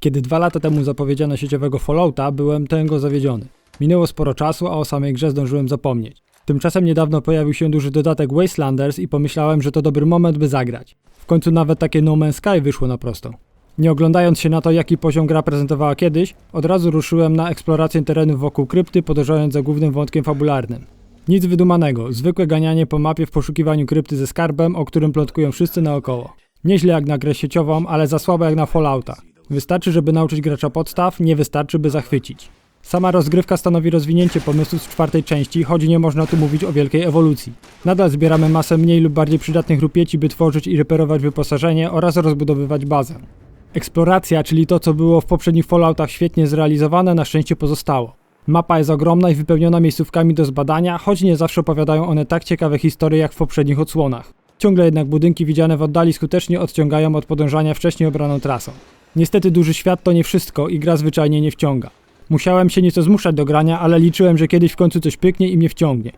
Kiedy dwa lata temu zapowiedziano sieciowego Fallouta, byłem tego zawiedziony. Minęło sporo czasu, a o samej grze zdążyłem zapomnieć. Tymczasem niedawno pojawił się duży dodatek Wastelanders i pomyślałem, że to dobry moment, by zagrać. W końcu nawet takie No Man's Sky wyszło na prostą. Nie oglądając się na to, jaki poziom gra prezentowała kiedyś, od razu ruszyłem na eksplorację terenów wokół krypty, podążając za głównym wątkiem fabularnym. Nic wydumanego, zwykłe ganianie po mapie w poszukiwaniu krypty ze skarbem, o którym plotkują wszyscy naokoło. Nieźle jak na grę sieciową, ale za słabo jak na Fallouta. Wystarczy, żeby nauczyć gracza podstaw, nie wystarczy, by zachwycić. Sama rozgrywka stanowi rozwinięcie pomysłu z czwartej części, choć nie można tu mówić o wielkiej ewolucji. Nadal zbieramy masę mniej lub bardziej przydatnych rupieci, by tworzyć i reperować wyposażenie oraz rozbudowywać bazę. Eksploracja, czyli to co było w poprzednich Falloutach świetnie zrealizowane, na szczęście pozostało. Mapa jest ogromna i wypełniona miejscówkami do zbadania, choć nie zawsze opowiadają one tak ciekawe historie jak w poprzednich odsłonach. Ciągle jednak budynki widziane w oddali skutecznie odciągają od podążania wcześniej obraną trasą. Niestety duży świat to nie wszystko i gra zwyczajnie nie wciąga. Musiałem się nieco zmuszać do grania, ale liczyłem, że kiedyś w końcu coś pyknie i mnie wciągnie.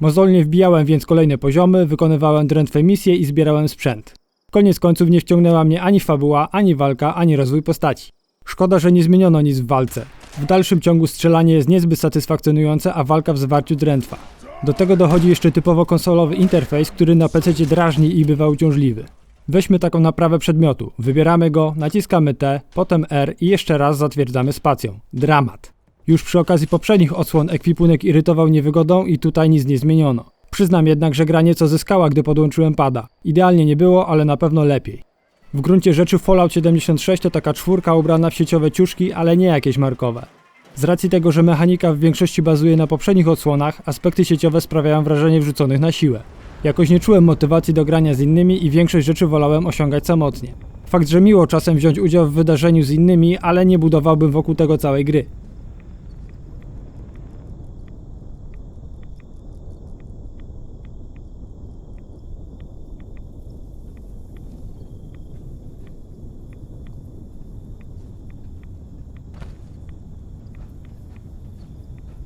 Mozolnie wbijałem więc kolejne poziomy, wykonywałem drętwe misje i zbierałem sprzęt. Koniec końców nie wciągnęła mnie ani fabuła, ani walka, ani rozwój postaci. Szkoda, że nie zmieniono nic w walce. W dalszym ciągu strzelanie jest niezbyt satysfakcjonujące, a walka w zwarciu drętwa. Do tego dochodzi jeszcze typowo konsolowy interfejs, który na PC drażni i bywa uciążliwy. Weźmy taką naprawę przedmiotu. Wybieramy go, naciskamy T, potem R i jeszcze raz zatwierdzamy spacją. Dramat. Już przy okazji poprzednich odsłon ekwipunek irytował niewygodą i tutaj nic nie zmieniono. Przyznam jednak, że gra nieco zyskała, gdy podłączyłem pada. Idealnie nie było, ale na pewno lepiej. W gruncie rzeczy Fallout 76 to taka czwórka ubrana w sieciowe ciuszki, ale nie jakieś markowe. Z racji tego, że mechanika w większości bazuje na poprzednich odsłonach, aspekty sieciowe sprawiają wrażenie wrzuconych na siłę. Jakoś nie czułem motywacji do grania z innymi i większość rzeczy wolałem osiągać samotnie. Fakt, że miło czasem wziąć udział w wydarzeniu z innymi, ale nie budowałbym wokół tego całej gry.